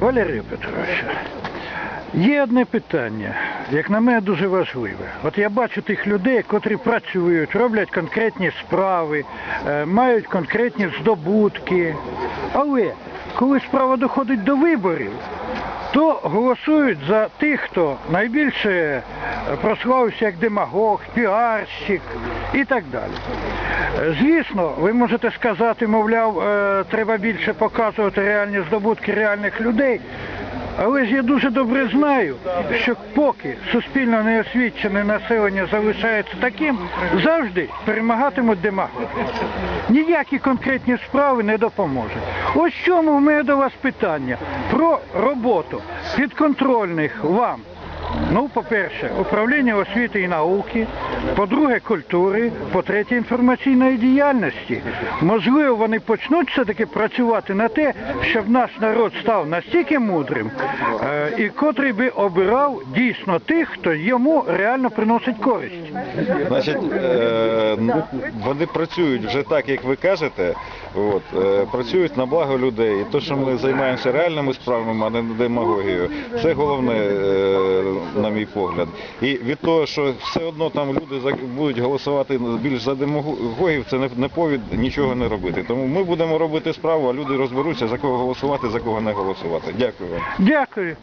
Валерій Петрович, є одне питання, як на мене дуже важливе. От я бачу тих людей, котрі працюють, роблять конкретні справи, е, мають конкретні здобутки. Але коли справа доходить до виборів, то голосують за тих, хто найбільше е, прославився як демагог, піарщик і так далі. Е, Звісно, ви можете сказати, мовляв, е, треба більше показувати реальні здобутки реальних людей. Але ж я дуже добре знаю, що поки суспільно неосвічене населення залишається таким, завжди перемагатимуть демагоги. Ніякі конкретні справи не допоможуть. Ось чому в мене до вас питання про роботу підконтрольних вам. Ну, по-перше, управління освіти і науки, по-друге, культури, по-третє, інформаційної діяльності. Можливо, вони почнуть все-таки працювати на те, щоб наш народ став настільки мудрим, е, і котрий би обирав дійсно тих, хто йому реально приносить користь. Значить, е, вони працюють вже так, як ви кажете, от, е, працюють на благо людей. І те, що ми займаємося реальними справами, а не демагогією, це головне, е, на мій погляд. І від того, що все одно там люди будуть голосувати більш за демагогів, це не повід нічого не робити. Тому ми будемо робити справу, а люди розберуться, за кого голосувати, за кого не голосувати. Дякую вам. Дякую.